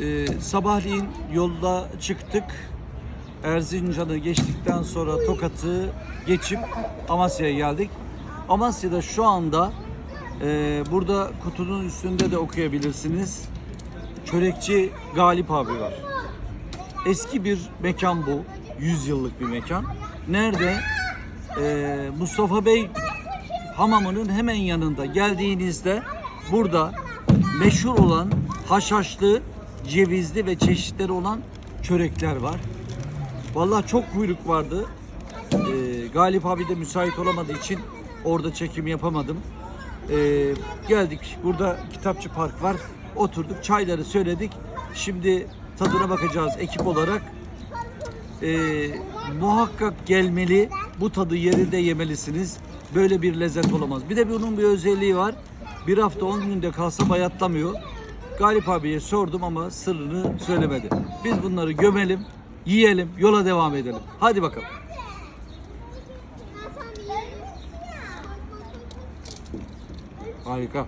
Ee, sabahleyin yolda çıktık. Erzincan'ı geçtikten sonra Tokat'ı geçip Amasya'ya geldik. Amasya'da şu anda e, burada kutunun üstünde de okuyabilirsiniz. Çörekçi Galip abi var. Eski bir mekan bu. 100 yıllık bir mekan. Nerede? Ee, Mustafa Bey hamamının hemen yanında geldiğinizde burada meşhur olan haşhaşlı, cevizli ve çeşitleri olan çörekler var. Vallahi çok kuyruk vardı. Ee, Galip abi de müsait olamadığı için orada çekim yapamadım. Ee, geldik. Burada kitapçı park var. Oturduk, çayları söyledik. Şimdi tadına bakacağız ekip olarak. Ee, muhakkak gelmeli. Bu tadı yerinde yemelisiniz. Böyle bir lezzet olamaz. Bir de bunun bir özelliği var. Bir hafta 10 günde kalsa bayatlamıyor. Galip abiye sordum ama sırrını söylemedi. Biz bunları gömelim, yiyelim, yola devam edelim. Hadi bakalım. Harika.